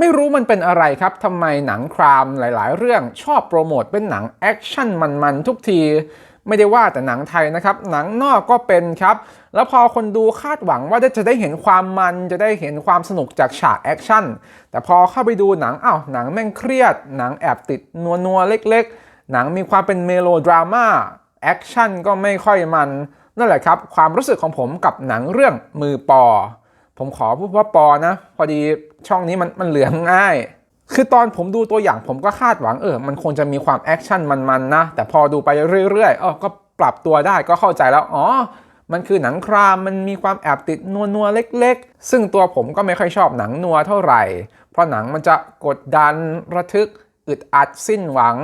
ไม่รู้มันเป็นอะไรครับทำไมหนังครามหลาย ๆ เรื่องชอบโปรโมทเป็นหนังแอคชั่นมัน ๆ ทุกทีไม่ได้ว่าแต่หนังไทยนะครับ หนังนอกก็เป็นครับ แล้วพอคนดูคาดหวังว่าจะได้เห็นความมันจะได้เห็นความสนุกจากฉากแอคชั่น แต่พอเข้าไปดูหนังอ้าวหนังแม่งเครียด หนังแอบติดนัวนัวเล็ก ๆ หนังมีความเป็นเมโลดราม่าแอคชั่นก็ไม่ค่อยมัน นั่นแหละครับ ความรู้สึกของผมกับหนังเรื่องมือปอ ผมขอพูดว่าปอนะ พอดี ช่องนี้มันมันเหลืองง่าย คือตอนผมดูตัวอย่างผมก็คาดหวังเออ มันคงจะมีความแอคชั่นมันๆนะ แต่พอดูไปเรื่อยๆเออก็ปรับตัวได้ก็เข้าใจแล้ว อ๋อ มันคือหนังคราม มันมีความแอบติดนัวๆ เล็ก ๆ ซึ่งตัวผมก็ไม่ค่อยชอบหนังนัวเท่าไหร่ เพราะหนังมันจะกดดันระทึกอึดอัดสิ้นหวัง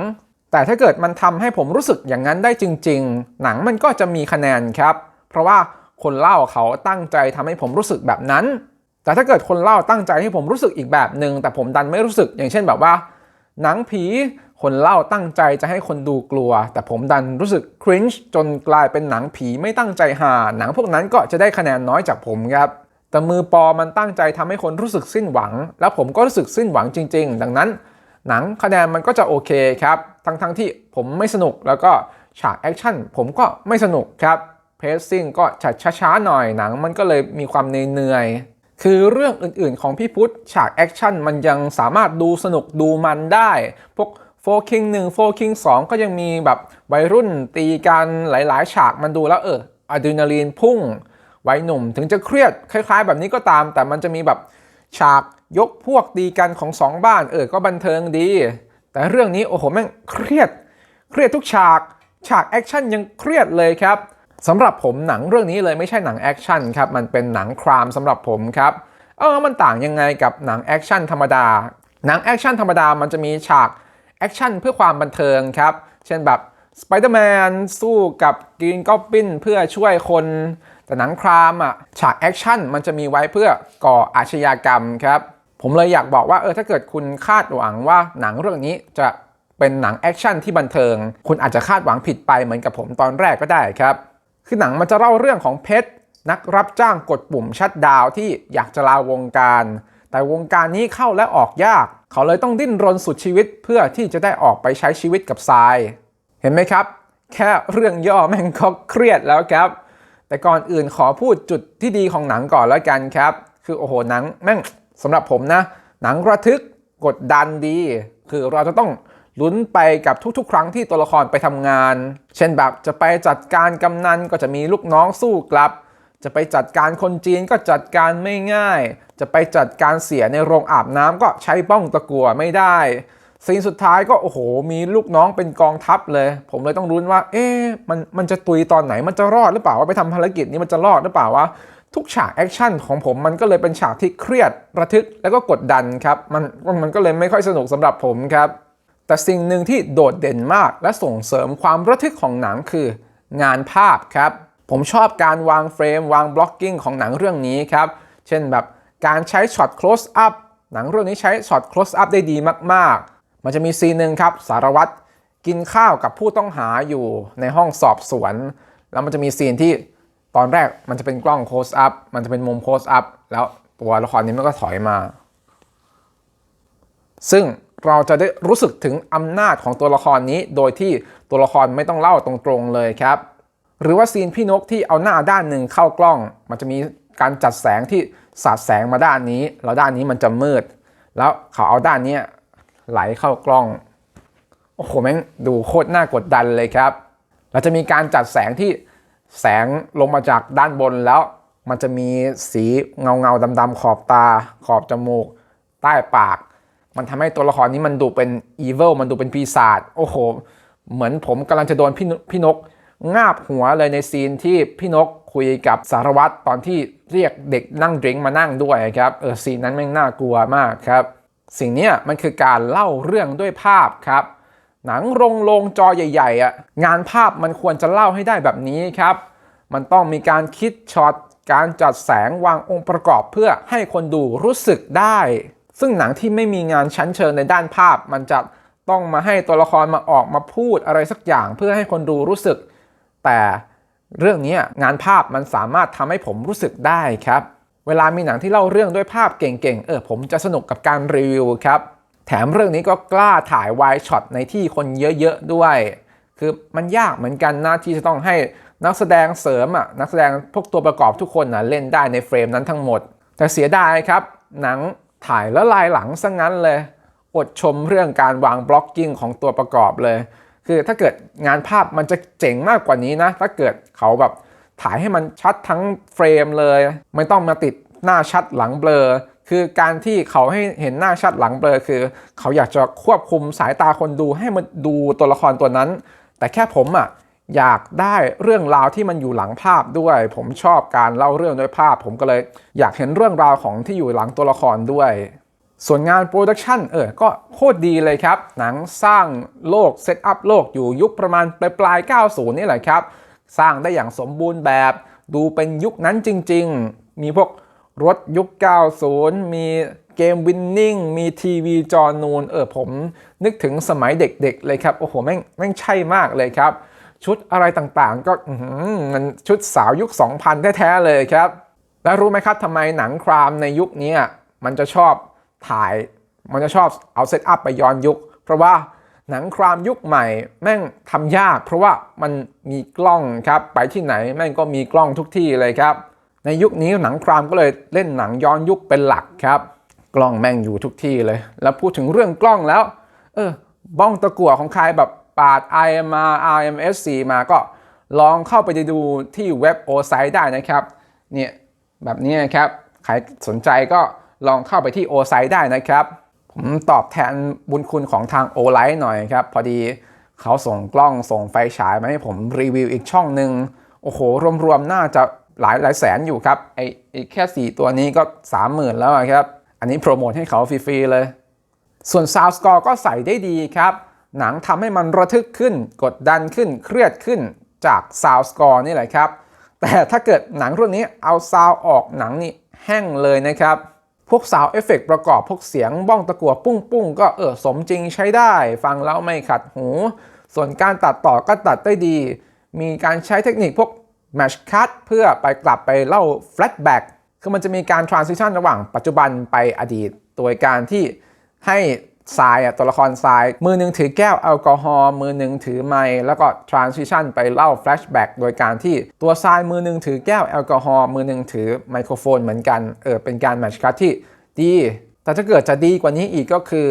แต่ถ้าเกิดมันทำให้ผมรู้สึกอย่างนั้นได้จริง ๆ หนังมันก็จะมีคะแนนครับ เพราะว่าคนเล่าเขาตั้งใจทำให้ผมรู้สึกแบบนั้น แต่ถ้าเกิดคนเล่าตั้งใจให้ผมรู้สึกอีกแบบหนึ่งแต่ผมดันไม่รู้สึกอย่างเช่นแบบว่า หนังผีคนเล่าตั้งใจจะให้คนดูกลัว แต่ผมดันรู้สึกคริ้นช์จนกลายเป็นหนังผีไม่ตั้งใจหา หนังพวกนั้นก็จะได้คะแนนน้อยจากผมครับแต่มือปอมันตั้งใจทำให้คนรู้สึกสิ้นหวัง แล้วผมก็รู้สึกสิ้นหวังจริง ๆ ดังนั้น หนังคะแนนมันก็จะโอเคครับ ทั้งๆทที่ผมไม่สนุกแล้วก็ฉากแอคชั่นผมก็ไม่สนุกครับเพสซิ่งก็ชัดช้าๆหน่อยหนังมันก็เลยมีความเหนื่อย คือเรื่องอื่นๆของพี่พุทธฉากแอคชั่นมันยังสามารถดูสนุกดูมันได้ พวกโฟคิงหนึ่งโฟคิงสองก็ยังมีแบบวัยรุ่นตีกันหลายๆ ฉากมันดูแล้วเอออะดรีนาลีนพุ่งวัยหนุ่มถึงจะเครียดคล้าย ๆ แบบนี้ก็ตาม แต่มันจะมีแบบฉากยกพวกตีกันของสองบ้านเออก็บันเทิงดี แต่เรื่องนี้โอ้โหแม่งเครียด เครียดทุกฉาก ฉากแอคชั่นยังเครียดเลยครับ สำหรับผมหนังเรื่องนี้เลยไม่ใช่หนังแอคชั่นครับ มันเป็นหนังครามสำหรับผมครับ เออมันต่างยังไงกับหนังแอคชั่นธรรมดา หนังแอคชั่นธรรมดามันจะมีฉากแอคชั่นเพื่อความบันเทิงครับ เช่นแบบสไปเดอร์แมนสู้กับกรีนก็ปินเพื่อช่วยคน แต่หนังครามอะฉากแอคชั่นมันจะมีไว้เพื่อก่ออาชญากรรมครับ ผมเลยอยากบอกว่าเออถ้าเกิดคุณคาดหวังว่าหนังเรื่องนี้จะเป็นหนังแอคชั่นที่บันเทิง คุณอาจจะคาดหวังผิดไปเหมือนกับผมตอนแรกก็ได้ครับ คือหนังมันจะเล่าเรื่องของเพชรนักรับจ้างกดปุ่มชัดดาวที่อยากจะลาวงการ แต่วงการนี้เข้าและออกยาก เขาเลยต้องดิ้นรนสุดชีวิตเพื่อที่จะได้ออกไปใช้ชีวิตกับทราย เห็นไหมครับ แค่เรื่องย่อแม่งก็เครียดแล้วครับ แต่ก่อนอื่นขอพูดจุดที่ดีของหนังก่อนแล้วกันครับ คือโอ้โหหนังแม่งสำหรับผมนะ หนังระทึกกดดันดี คือเราจะต้อง ลุ้นไปกับทุกๆ ครั้งที่ตัวละครไปทำงาน เช่นแบบจะไปจัดการกำนันก็จะมีลูกน้องสู้กลับ จะไปจัดการคนจีนก็จัดการไม่ง่าย จะไปจัดการเสียในโรงอาบน้ำก็ใช้ป้องตะกัวไม่ได้ซีนสุดท้ายก็โอ้โห มีลูกน้องเป็นกองทัพเลย ผมเลยต้องรุ้นว่า เอ๊ะมันมันจะตุยตอนไหนมันจะรอดหรือเปล่าว่าไปทำภารกิจนี้มันจะรอดหรือเปล่าวะทุกฉากแอคชั่นของผมมันก็เลยเป็นฉากที่เครียดระทึกแล้วก็กดดันครับมันมันก็เลยไม่ค่อยสนุกสำหรับผมครับ แต่สิ่งหนึ่งที่โดดเด่นมากและส่งเสริมความระทึกของหนังคือ งานภาพครับ ผมชอบการวางเฟรม วางบล็อกกิ้งของหนังเรื่องนี้ครับ เช่นแบบการใช้ช็อต close up หนังเรื่องนี้ใช้ช็อต close up ได้ดีมากๆ มันจะมีซีนหนึ่งครับ สารวัตรกินข้าวกับผู้ต้องหาอยู่ในห้องสอบสวน แล้วมันจะมีซีนที่ตอนแรกมันจะเป็นกล้อง close up มันจะเป็นมุม close up แล้วตัวละครนี้มันก็ถอยมา ซึ่ง เราจะได้รู้สึกถึงอำนาจของตัวละครนี้ โดยที่ตัวละครไม่ต้องเล่าตรงๆเลยครับ หรือว่าซีนพี่นกที่เอาหน้าด้านหนึ่งเข้ากล้อง มันจะมีการจัดแสงที่สาดแสงมาด้านนี้ แล้วด้านนี้มันจะมืด แล้วเขาเอาด้านนี้ไหลเข้ากล้อง โอ้โหแม่งดูโคตรน่ากดดันเลยครับ เราจะมีการจัดแสงที่แสงลงมาจากด้านบนแล้ว มันจะมีสีเงาเงาๆดำๆขอบตา ขอบจมูก ใต้ปาก มันทำให้ตัวละครนี้มันดูเป็นอีเวลมันดูเป็นปีศาจโอ้โห เหมือนผมกำลังจะโดนพี่นพี่นกงาบหัวเลยในซีนที่พี่นกคุยกับสารวัตรตอนที่เรียกเด็กนั่งดริงมานั่งด้วยครับเออซีนนั้นแม่งน่ากลัวมากครับ สิ่งนี้มันคือการเล่าเรื่องด้วยภาพครับ หนังโรงโรงจอใหญ่ๆอะงานภาพมันควรจะเล่าให้ได้แบบนี้ครับ มันต้องมีการคิดช็อตการจัดแสงวางองค์ประกอบเพื่อให้คนดูรู้สึกได้ ซึ่งหนังที่ไม่มีงานชั้นเชิงในด้านภาพ มันจะต้องมาให้ตัวละครมาออกมาพูดอะไรสักอย่างเพื่อให้คนดูรู้สึก แต่เรื่องนี้งานภาพมันสามารถทำให้ผมรู้สึกได้ครับ เวลามีหนังที่เล่าเรื่องด้วยภาพเก่งๆ เออผมจะสนุกกับการรีวิวครับ แถมเรื่องนี้ก็กล้าถ่ายไวช็อตในที่คนเยอะๆ ด้วย คือมันยากเหมือนกันนะที่จะต้องให้นักแสดงเสริมอะนักแสดงพวกตัวประกอบทุกคนนะเล่นได้ในเฟรมนั้นทั้งหมด แต่เสียดายครับหนัง ถ่ายแล้วลายหลังซะงั้นเลย อดชมเรื่องการวางบล็อกกิ้งของตัวประกอบเลย คือถ้าเกิดงานภาพมันจะเจ๋งมากกว่านี้นะ ถ้าเกิดเขาแบบถ่ายให้มันชัดทั้งเฟรมเลย ไม่ต้องมาติดหน้าชัดหลังเบลอ คือการที่เขาให้เห็นหน้าชัดหลังเบลอคือ เขาอยากจะควบคุมสายตาคนดูให้มันดูตัวละครตัวนั้น แต่แค่ผมอะ อยากได้เรื่องราวที่มันอยู่หลังภาพด้วย ผมชอบการเล่าเรื่องด้วยภาพ ผมก็เลยอยากเห็นเรื่องราวของที่อยู่หลังตัวละครด้วย ส่วนงานโปรดักชันเออ ก็โคตรดีเลยครับ หนังสร้างโลกเซตอัพโลกอยู่ยุคประมาณปลายปลายๆ90 นี่แหละครับ สร้างได้อย่างสมบูรณ์แบบ ดูเป็นยุคนั้นจริง ๆ มีพวกรถยุค 90 มีเกมวินนิ่ง มีทีวีจอนูน เออผมนึกถึงสมัยเด็กๆเลยครับ โอ้โห แม่งแม่งใช่มากเลยครับ ชุดอะไรต่างๆ ก็มันชุดสาวยุค 2000 แท้ๆเลยครับ แล้วรู้ไหมครับทำไมหนังครามในยุคนี้มันจะชอบถ่ายมันจะชอบเอาเซตอัพไปย้อนยุค เพราะว่าหนังครามยุคใหม่แม่งทำยาก เพราะว่ามันมีกล้องครับไปที่ไหนแม่งก็มีกล้องทุกที่เลยครับ ในยุคนี้หนังครามก็เลยเล่นหนังย้อนยุคเป็นหลักครับ กล้องแม่งอยู่ทุกที่เลย แล้วพูดถึงเรื่องกล้องแล้ว เออบ้องตะกั่วของใครแบบ ปาด IMR RMSC มาก็ลองเข้าไปดูที่เว็บโอไซต์ได้นะครับ เนี่ยแบบนี้นะครับ ใครสนใจก็ลองเข้าไปที่โอไซต์ได้นะครับ ผมตอบแทนบุญคุณของทางโอไลท์หน่อยครับ พอดีเขาส่งกล้องส่งไฟฉายมาให้ผมรีวิวอีกช่องหนึ่งโอ้โห รวมๆ น่าจะหลายหลายแสนอยู่ครับ ไอ้ไอแค่ 4 ตัวนี้ก็ 30,000 แล้วครับ อันนี้โปรโมทให้เขาฟรีๆเลย ส่วน Sound Score ก็ใส่ได้ดีครับ หนังทำให้มันระทึกขึ้น กดดันขึ้น เครียดขึ้นจาก Sound Score นี่แหละครับ แต่ถ้าเกิดหนังเรื่องนี้เอาซาวออกหนังนี่แห้งเลยนะครับ พวกซาวเอฟเฟกประกอบพวกเสียงบ้องตะกัวปุ้งปุ้งๆก็เออสมจริงใช้ได้ ฟังแล้วไม่ขัดหู ส่วนการตัดต่อก็ตัดได้ดี มีการใช้เทคนิคพวก Match Cut เพื่อไปกลับไปเล่า Flashback คือมันจะมีการ transition ระหว่างปัจจุบันไปอดีต โดยการที่ให้ ทรายอะตัวละครทราย มือหนึ่งถือแก้วแอลกอฮอล์มือหนึ่งถือไมค์แล้วก็ transition ไปเล่า flashback โดยการที่ตัวทรายมือหนึ่งถือแก้วแอลกอฮอล์มือหนึ่งถือไมโครโฟนเหมือนกันเออเป็นการ match cut ที่ดี แต่ถ้าเกิดจะดีกว่านี้อีกก็คือ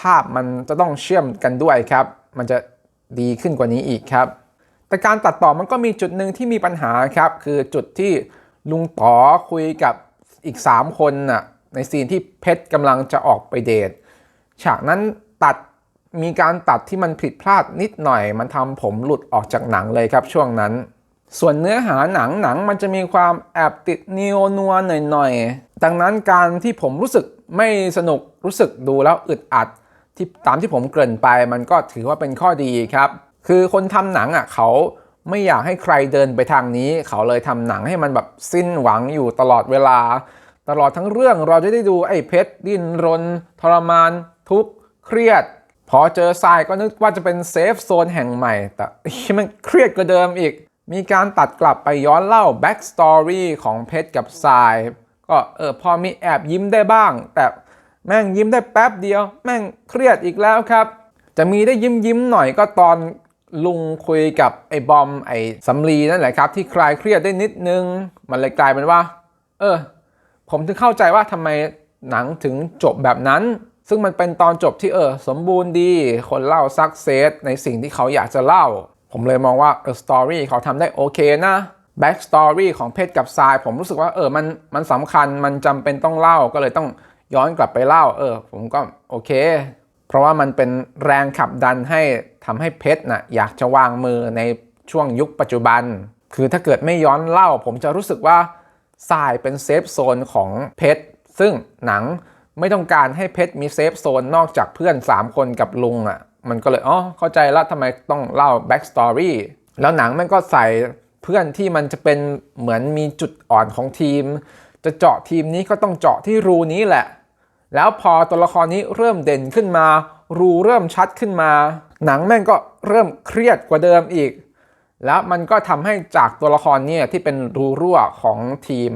ภาพมันจะต้องเชื่อมกันด้วยครับ มันจะดีขึ้นกว่านี้อีกครับ แต่การตัดต่อมันก็มีจุดหนึ่งที่มีปัญหาครับ คือจุดที่ลุงป๋อคุยกับอีก 3 คนน่ะในซีนที่เพชรกำลังจะออกไปเดท ฉากนั้นตัดมีการตัดที่มันผิดพลาดนิดหน่อย มันทำผมหลุดออกจากหนังเลยครับช่วงนั้น ส่วนเนื้อหาหนังหนังมันจะมีความแอบติดนีโอนัวหน่อยๆ ดังนั้นการที่ผมรู้สึกไม่สนุกรู้สึกดูแล้วอึดอัด ที่ตามที่ผมเกริ่นไป มันก็ถือว่าเป็นข้อดีครับ คือคนทำหนังอะเขาไม่อยากให้ใครเดินไปทางนี้ เขาเลยทำหนังให้มันแบบสิ้นหวังอยู่ตลอดเวลา ตลอดทั้งเรื่องเราจะได้ดูไอ้เพชรดิ้นรน ทรมาน ทุกข์เครียด พอเจอทรายก็นึกว่าจะเป็นเซฟโซนแห่งใหม่ แต่มันเครียดกว่าเดิมอีก มีการตัดกลับไปย้อนเล่าแบ็กสตอรี่ของเพชรกับทราย ก็เออพอมีแอบยิ้มได้บ้าง แต่แม่งยิ้มได้แป๊บเดียว แม่งเครียดอีกแล้วครับ จะมีได้ยิ้มยิ้มหน่อยก็ตอนลุงคุยกับไอ้บอมไอ้สำลีนั่นแหละครับ ที่คลายเครียดได้นิดนึง มันเลยกลายเป็นว่า เออ ผมถึงเข้าใจว่าทำไมหนังถึงจบแบบนั้น ซึ่งมันเป็นตอนจบที่เออสมบูรณ์ดี คนเล่าซักเซสในสิ่งที่เขาอยากจะเล่า ผมเลยมองว่าเออสตอรี่เขาทำได้โอเคนะแบ็กสตอรี่ของเพชรกับทราย ผมรู้สึกว่าเออมันมันสำคัญมันจำเป็นต้องเล่าก็เลยต้องย้อนกลับไปเล่า เออ ผมก็โอเค เพราะว่ามันเป็นแรงขับดันให้ทำให้เพชรน่ะอยากจะวางมือในช่วงยุคปัจจุบัน คือถ้าเกิดไม่ย้อนเล่า ผมจะรู้สึกว่าทรายเป็นเซฟโซนของเพชรซึ่งหนัง ไม่ต้องการให้เพชรมีเซฟโซนนอกจากเพื่อน 3 คนกับลุงอะ่ะ มันก็เลยอ๋อเข้าใจแล้วทำไมต้องเล่าแบ็กสตอรี่แล้วหนังมันก็ใส่เพื่อนที่มันจะเป็นเหมือนมีจุดอ่อนของทีม จะเจาะทีมนี้ก็ต้องเจาะที่รูนี้แหละ แล้วพอตัวละครนี้เริ่มเด่นขึ้นมา รูเริ่มชัดขึ้นมา หนังแม่งก็เริ่มเครียดกว่าเดิมอีก แล้วมันก็ทำให้จากตัวละครเนี่ยที่เป็นรูรั่วของทีม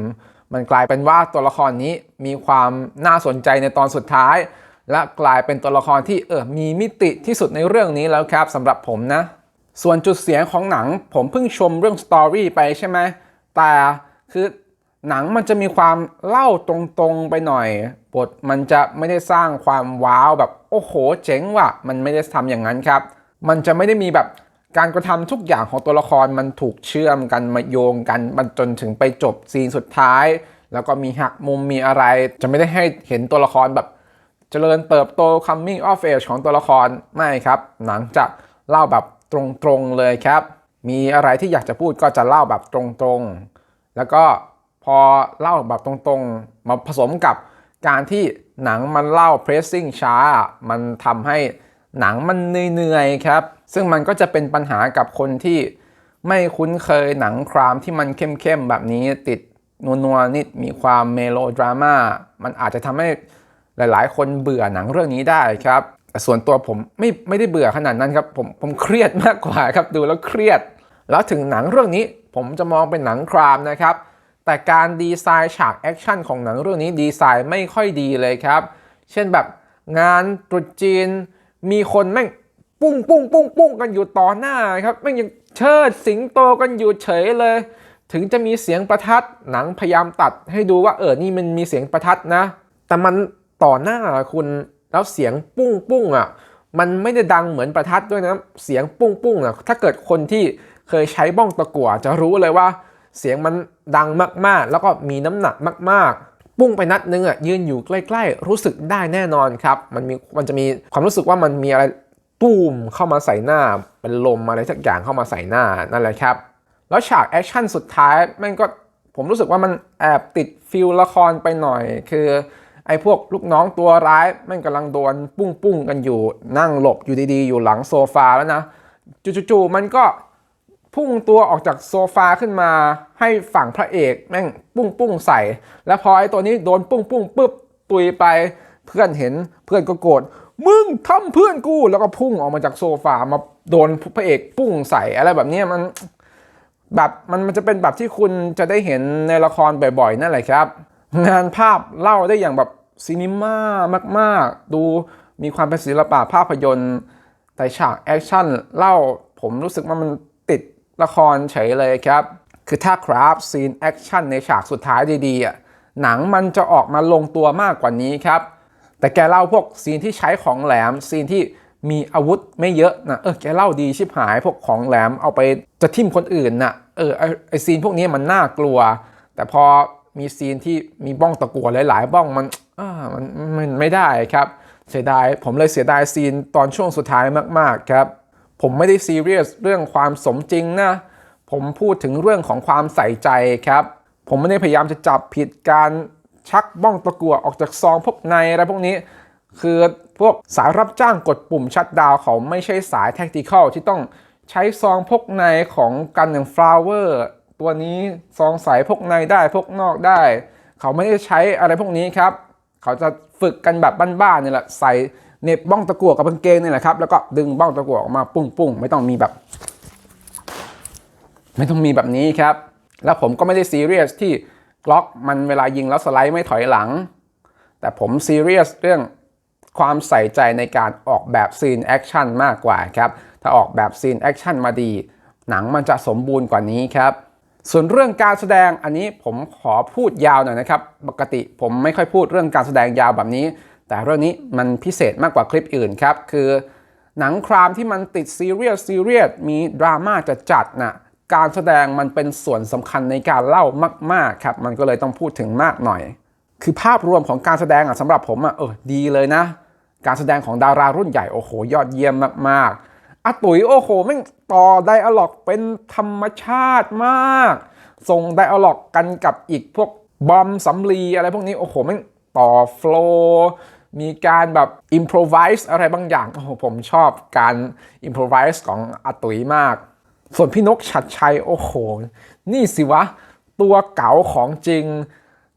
มันกลายเป็นว่าตัวละครนี้มีความน่าสนใจในตอนสุดท้าย และกลายเป็นตัวละครที่เออมีมิติที่สุดในเรื่องนี้แล้วครับสำหรับผมนะ ส่วนจุดเสียงของหนังผมเพิ่งชมเรื่องสตอรี่ไปใช่ไหมแต่คือหนังมันจะมีความเล่าตรงๆไปหน่อย บทมันจะไม่ได้สร้างความว้าวแบบโอ้โหเจ๋งว่ะ มันไม่ได้ทำอย่างนั้นครับ มันจะไม่ได้มีแบบ การกระทำทุกอย่างของตัวละครมันถูกเชื่อมกันมาโยงกันมันจนถึงไปจบซีนสุดท้าย แล้วก็มีหักมุมมีอะไร จะไม่ได้ให้เห็นตัวละครแบบ เจริญเติบโต coming of age ของตัวละครไม่ครับ หนังจะเล่าแบบตรงๆเลยครับ มีอะไรที่อยากจะพูดก็จะเล่าแบบตรงๆ แล้วก็พอเล่าแบบตรงๆ มาผสมกับการที่หนังมันเล่า pressing ช้า มันทำให้หนังมันเหนื่อยๆครับ ซึ่งมันก็จะเป็นปัญหากับคนที่ไม่คุ้นเคยหนังครามที่มันเข้มๆแบบนี้ติดนัวๆนิดมีความเมโลดราม่ามันอาจจะทำให้หลายๆ คนเบื่อหนังเรื่องนี้ได้ครับแต่ส่วนตัวผมไม่ไม่ได้เบื่อขนาดนั้นครับผมผมเครียดมากกว่าครับดูแล้วเครียด แล้วถึงหนังเรื่องนี้ผมจะมองเป็นหนังครามนะครับ แต่การดีไซน์ฉากแอคชั่นของหนังเรื่องนี้ดีไซน์ไม่ค่อยดีเลยครับ เช่นแบบงานตรุษจีน มีคนแม่ง ปุ้งปุ้งปุ้งปุ้งกันอยู่ต่อหน้าครับแม่ยังเชิดสิงโตกันอยู่เฉยเลย ถึงจะมีเสียงประทัดหนังพยายามตัดให้ดูว่าเออนี่มันมีเสียงประทัดนะ แต่มันต่อหน้าคุณแล้วเสียงปุ้งปุ้งอะมันไม่ได้ดังเหมือนประทัดด้วยนะเสียงปุ้งปุ้งอะถ้าเกิดคนที่เคยใช้บ้องตะกั่วจะรู้เลยว่า เสียงมันดังมากๆ แล้วก็มีน้ำหนักมาก ๆ ปุ้งไปนัดนึงอะยืนอยู่ใกล้ ๆ รู้สึกได้แน่นอนครับ มันมีมันจะมีความรู้สึกว่ามันมีอะไร ตูมเข้ามาใส่หน้าเป็นลมอะไรสักอย่างเข้ามาใส่หน้านั่นแหละครับ แล้วฉากแอคชั่นสุดท้ายแม่งก็ผมรู้สึกว่ามันแอบติดฟิลละครไปหน่อย คือไอ้พวกลูกน้องตัวร้ายแม่งกำลังโดนปุ้งปุ้งกันอยู่ นั่งหลบอยู่ดีๆ อยู่หลังโซฟาแล้วนะจู่ๆมันก็พุ่งตัวออกจากโซฟาขึ้นมา ให้ฝั่งพระเอกแม่งปุ้งปุ้งใส่ แล้วพอไอ้ตัวนี้โดนปุ้งปุ้งปุ๊บตุยไปเพื่อนเห็นเพื่อนก็โกรธ มึงทำเพื่อนกูแล้วก็พุ่งออกมาจากโซฟามาโดนพระเอกปุ้งใส่อะไรแบบนี้มันแบบมันมันจะเป็นแบบที่คุณจะได้เห็นในละครบ่อยๆ นั่นแหละครับ งานภาพเล่าได้อย่างแบบซีนิม่ามากๆ ดูมีความเป็นศิลปะภาพยนตร์ แต่ฉากแอคชั่นเล่าผมรู้สึกว่ามันติดละครเฉยเลยครับ คือถ้าคราฟซีนแอคชั่นในฉากสุดท้ายดีๆอะหนังมันจะออกมาลงตัวมากกว่านี้ครับ แต่แกเล่าพวกซีนที่ใช้ของแหลมซีนที่มีอาวุธไม่เยอะนะเออแกเล่าดีชิบหายพวกของแหลมเอาไปจะทิ่มคนอื่นนะเออไอซีนพวกนี้มันน่ากลัว แต่พอมีซีนที่มีบ้องตะกัวหลาย ๆ บ้องมันอ่ามันมันไม่ได้ครับเสียดายผมเลยเสียดายซีนตอนช่วงสุดท้ายมากๆครับ ผมไม่ได้ซีเรียสเรื่องความสมจริงนะ ผมพูดถึงเรื่องของความใส่ใจครับ ผมไม่ได้พยายามจะจับผิดการ ชักบ้องตะกั่วออกจากซองพวกในอะไรพวกนี้ คือพวกสายรับจ้างกดปุ่มชัดดาวเขาไม่ใช่สายแท็กติคอลที่ต้องใช้ซองพกในของกันอย่างฟลาวเวอร์ตัวนี้ซองใสพกในได้พกนอกได้ เขาไม่ได้ใช้อะไรพวกนี้ครับ เขาจะฝึกกันแบบบ้านๆนี่แหละใส่เน็บบ้องตะกั่วกับกางเกงนี่แหละครับ แล้วก็ดึงบ้องตะกั่วออกมาปุ้งๆไม่ต้องมีแบบ ไม่ต้องมีแบบนี้ครับ แล้วผมก็ไม่ได้ซีเรียสที่ กล็อกมันเวลายิงแล้วสไลด์ไม่ถอยหลัง แต่ผมซีเรียสเรื่องความใส่ใจในการออกแบบซีนแอคชั่นมากกว่าครับ ถ้าออกแบบซีนแอคชั่นมาดี หนังมันจะสมบูรณ์กว่านี้ครับ ส่วนเรื่องการแสดงอันนี้ผมขอพูดยาวหน่อยนะครับ ปกติผมไม่ค่อยพูดเรื่องการแสดงยาวแบบนี้ แต่เรื่องนี้มันพิเศษมากกว่าคลิปอื่นครับ คือ หนังครามที่มันติดซีเรียสซีเรียสมีดราม่าจะจัดๆนะ การแสดงมันเป็นส่วนสำคัญในการเล่ามาก ๆ ครับ มันก็เลยต้องพูดถึงมากหน่อย คือภาพรวมของการแสดงอะสำหรับผมอะเออดีเลยนะ การแสดงของดารารุ่นใหญ่โอ้โห ยอดเยี่ยมมากๆอาตุ๋ยโอ้โหแม่งต่อไดอะล็อกเป็นธรรมชาติมาก ส่งไดอะล็อกกันกับอีกพวกบอมสำลีอะไรพวกนี้โอ้โหแม่งต่อโฟล์มีการแบบอิมโพรไวส์อะไรบางอย่างโอ้โหผมชอบการอิมโพรไวส์ของอาตุ๋ยมาก ส่วนพี่นกชัดชัยโอ้โห นี่สิวะ ตัวเก๋าของจริง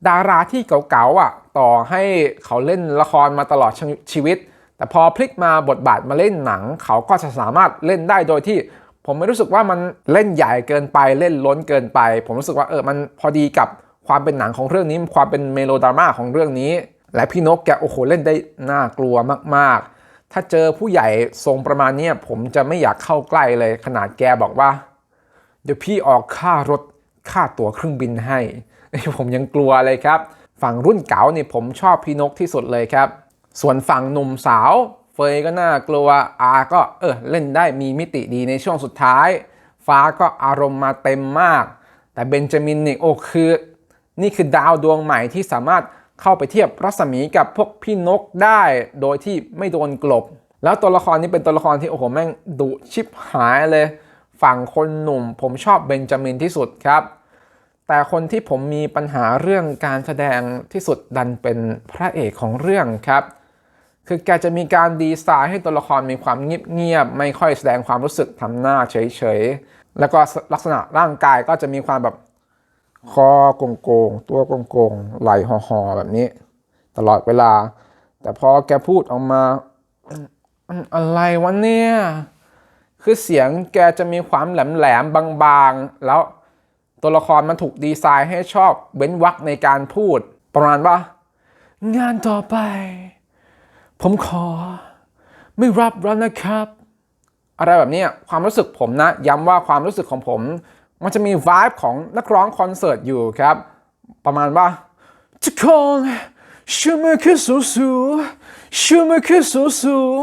ดาราที่เก๋าๆอะ ต่อให้เขาเล่นละครมาตลอดชีชีวิต แต่พอพลิกมาบทบาทมาเล่นหนัง เขาก็จะสามารถเล่นได้โดยที่ ผมไม่รู้สึกว่ามันเล่นใหญ่เกินไปเล่นล้นเกินไป ผมรู้สึกว่าเออมันพอดีกับคความเป็นหนังของเรื่องนี้ความเป็นเมโลดราม่าของเรื่องนี้ และพี่นกแกโอ้โหเล่นได้น่ากลัวมากๆ ถ้าเจอผู้ใหญ่ทรงประมาณนี้ผมจะไม่อยากเข้าใกล้เลยขนาดแกบอกว่า เดี๋ยวพี่ออกค่ารถค่าตั๋วเครื่องบินให้ ผมยังกลัวเลยครับ ฝั่งรุ่นเก๋านี่ผมชอบพี่นกที่สุดเลยครับ ส่วนฝั่งหนุ่มสาว เฟยก็น่ากลัวอาก็เออเล่นได้มีมิติดีในช่วงสุดท้าย ฟ้าก็อารมณ์มาเต็มมาก แต่เบนจามินนี่โอ้คือ นี่คือดาวดวงใหม่ที่สามารถ เข้าไปเทียบรัศมีกับพวกพี่นกได้โดยที่ไม่โดนกลบ แล้วตัวละครนี้เป็นตัวละครที่โอ้โหแม่งดุชิบหายเลย ฝั่งคนหนุ่มผมชอบเบนจามินที่สุดครับ แต่คนที่ผมมีปัญหาเรื่องการแสดงที่สุดดันเป็นพระเอกของเรื่องครับ คือแกจะมีการดีไซน์ให้ตัวละครมีความเงียบๆไม่ค่อยแสดงความรู้สึกทำหน้าเฉยๆแล้วก็ลักษณะร่างกายก็จะมีความแบบ คอโกงๆตัวโกงๆไหล่ห่อๆแบบนี้ ตลอดเวลา แต่พอแกพูดออกมา อะไรวะเนี่ย คือเสียงแกจะมีความแหลมๆบางๆ แล้วตัวละครมันถูกดีไซน์ให้ชอบเว้นวรรคในการพูด ประมาณว่า งานต่อไป ผมขอ ไม่รับแล้วนะครับ อะไรแบบนี้ความรู้สึกผมนะ ย้ำว่าความรู้สึกของผม มันจะมีวายของนักร้องคอนเสิร์ตอยู่ครับ ประมาณว่าทุกคนชูมือขึ้นสูงสูงชูมือขึ้นสูงสูง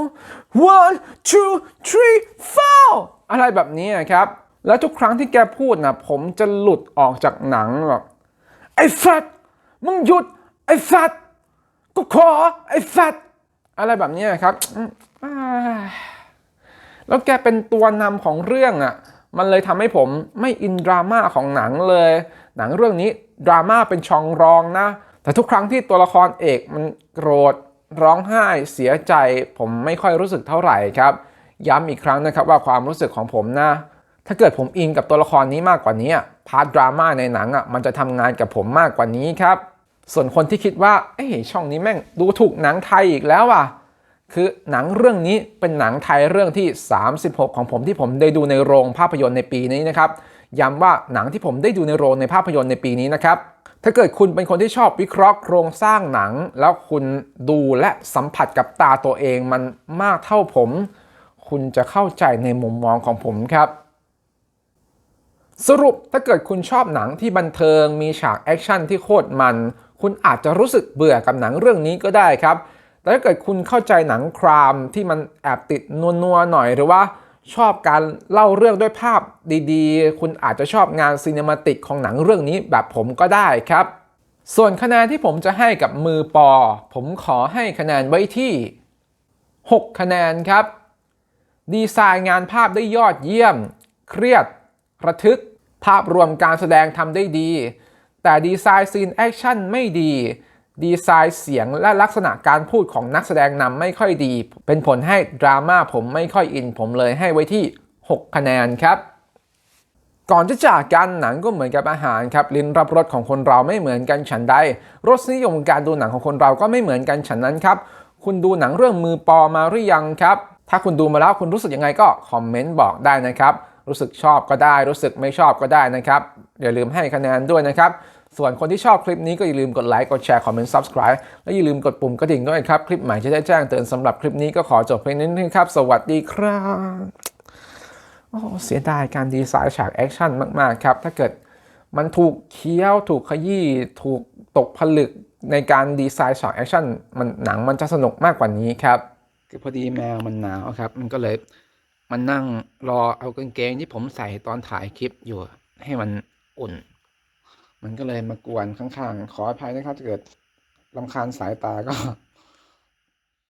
one two three four อะไรแบบนี้ครับ แล้วทุกครั้งที่แกพูดนะผมจะหลุดออกจากหนังแบบไอ้แฟตมึงหยุด ไอ้แฟตก็ขอ ไอ้แฟตอะไรแบบนี้ครับ แล้วแกเป็นตัวนำของเรื่องอะ่ะ มันเลยทำให้ผมไม่อินดราม่าของหนังเลย หนังเรื่องนี้ดราม่าเป็นช่องรองนะ แต่ทุกครั้งที่ตัวละครเอกมันโกรธร้องไห้เสียใจ ผมไม่ค่อยรู้สึกเท่าไหร่ครับ ย้ำอีกครั้งนะครับว่าความรู้สึกของผมนะ ถ้าเกิดผมอินกับตัวละครนี้มากกว่านี้พาร์ทดราม่าในหนังอะมันจะทำงานกับผมมากกว่านี้ครับ ส่วนคนที่คิดว่าเอ้ช่องนี้แม่งดูถูกหนังไทยอีกแล้วอะ คือหนังเรื่องนี้เป็นหนังไทยเรื่องที่ 36 ของผมที่ผมได้ดูในโรงภาพยนตร์ในปีนี้นะครับย้ำว่าหนังที่ผมได้ดูในโรงในภาพยนตร์ในปีนี้นะครับถ้าเกิดคุณเป็นคนที่ชอบวิเคราะห์โครงสร้างหนัง แล้วคุณดูและสัมผัสกับตาตัวเองมันมากเท่าผม คุณจะเข้าใจในมุมมองของผมครับ สรุปถ้าเกิดคุณชอบหนังที่บันเทิงมีฉากแอคชั่นที่โคตรมัน คุณอาจจะรู้สึกเบื่อกับหนังเรื่องนี้ก็ได้ครับ แต่ถ้าเกิดคุณเข้าใจหนังครามที่มันแอบติดนัวๆหน่อยหรือว่าชอบการเล่าเรื่องด้วยภาพดีๆ คุณอาจจะชอบงานซีเนมาติกของหนังเรื่องนี้แบบผมก็ได้ครับ ส่วนคะแนนที่ผมจะให้กับมือปอ ผมขอให้คะแนนไว้ที่ 6 คะแนนครับ ดีไซน์งานภาพได้ยอดเยี่ยม เครียด ระทึก ภาพรวมการแสดงทำได้ดี แต่ดีไซน์ซีนแอคชั่นไม่ดี ดีไซน์เสียงและลักษณะการพูดของนักแสดงนำไม่ค่อยดี เป็นผลให้ดราม่าผมไม่ค่อยอินผมเลยให้ไว้ที่ 6 คะแนนครับก่อนจะจากกันหนังก็เหมือนกับอาหารครับลิ้นรับรสของคนเราไม่เหมือนกันฉันใดรสนิยมการดูหนังของคนเราก็ไม่เหมือนกันฉันนั้นครับ คุณดูหนังเรื่องมือปอมาหรือยังครับ ถ้าคุณดูมาแล้วคุณรู้สึกยังไงก็คอมเมนต์บอกได้นะครับ รู้สึกชอบก็ได้ รู้สึกไม่ชอบก็ได้นะครับอย่าลืมให้คะแนนด้วยนะครับ ส่วนคนที่ชอบคลิปนี้ก็อย่าลืมกดไลค์กดแชร์คอมเมนต์ subscribe และอย่าลืมกดปุ่มกระดิ่งด้วยครับ คลิปใหม่จะได้แจ้งเตือนสำหรับคลิปนี้ก็ขอจบเพียงนี้นะครับ สวัสดีครับโอ้เสียดายการดีไซน์ฉากแอคชั่นมาก ๆ ครับ ถ้าเกิดมันถูกเคี้ยวถูกขยี้ถูกตกผลึกในการดีไซน์ฉากแอคชั่นมันหนังมันจะสนุกมากกว่านี้ครับคือพอดีแมวมันหนาวครับ มันก็เลยมันนั่งรอเอากางเกงที่ผมใส่ตอนถ่ายคลิปอยู่ให้มันอุ่น มันก็เลยมากวนข้างๆ ขออภัยนะครับถ้าเกิดลำคาญสายตาก็